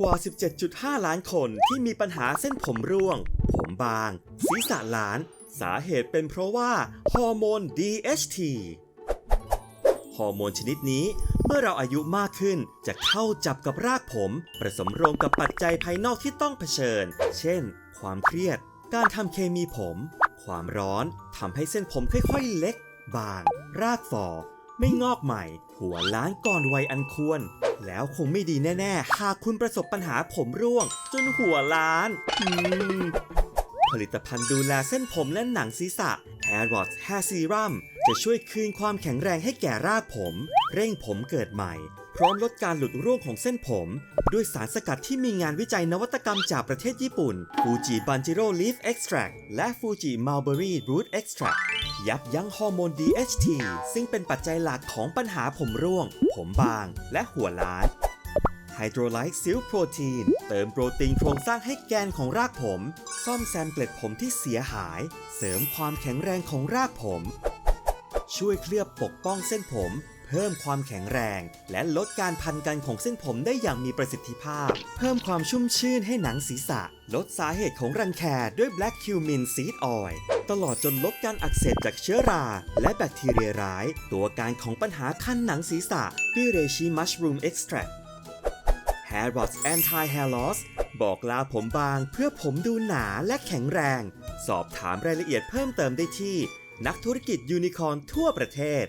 กว่า 17.5 ล้านคนที่มีปัญหาเส้นผมร่วง ผมบาง ศีรษะล้าน สาเหตุเป็นเพราะว่าฮอร์โมน DHT ฮอร์โมนชนิดนี้เมื่อเราอายุมากขึ้นจะเข้าจับกับรากผมประสมโรงกับปัจจัยภายนอกที่ต้องเผชิญ เช่น ความเครียด การทำเคมีผม ความร้อนทำให้เส้นผมค่อยๆเล็ก บาง รากฝ่อ ไม่งอกใหม่ หัวล้านก่อนวัยอันควร แล้วคงไม่ดีแน่ๆ หากคุณประสบปัญหาผมร่วง จนหัวล้าน ผลิตภัณฑ์ดูแลเส้นผมและหนังศีรษะ Hair Rot Hair Serum จะช่วยคืนความแข็งแรงให้แก่รากผม เร่งผมเกิดใหม่ พร้อมลดการหลุดร่วงของเส้นผม ด้วยสารสกัดที่มีงานวิจัยนวัตกรรมจากประเทศญี่ปุ่น Fuji Banjiro Leaf Extract และ Fuji Mulberry Root Extract ยับยั้งฮอร์โมน DHT ซึ่งเป็นปัจจัยหลักของปัญหาผมร่วง ผมบาง และหัวล้านไฮโดรไลท์ซิลโปรตีนเติมโปรตีนโครงสร้างให้แกนของรากผม ซ่อมแซมเกล็ดผมที่เสียหาย เสริมความแข็งแรงของรากผม ช่วยเคลือบปกป้องเส้นผม เพิ่มความแข็งแรง และลดการพันกันของเส้นผมได้อย่างมีประสิทธิภาพ เพิ่มความชุ่มชื่นให้หนังศีรษะ ลดสาเหตุของรังแคด้วย Black Cumin Seed Oil ตลอดจนลดการอักเสบจากเชื้อรา และแบคทีเรียร้าย ตัวการของปัญหาคันหนังศีรษะด้วยเรชิมัชรูมเอ็กซ์แทร Hair Rot Anti Hair Loss บอกลาผมบางเพื่อผมดูหนาและแข็งแรง สอบถามรายละเอียดเพิ่มเติมได้ที่ นักธุรกิจยูนิคอร์นทั่วประเทศ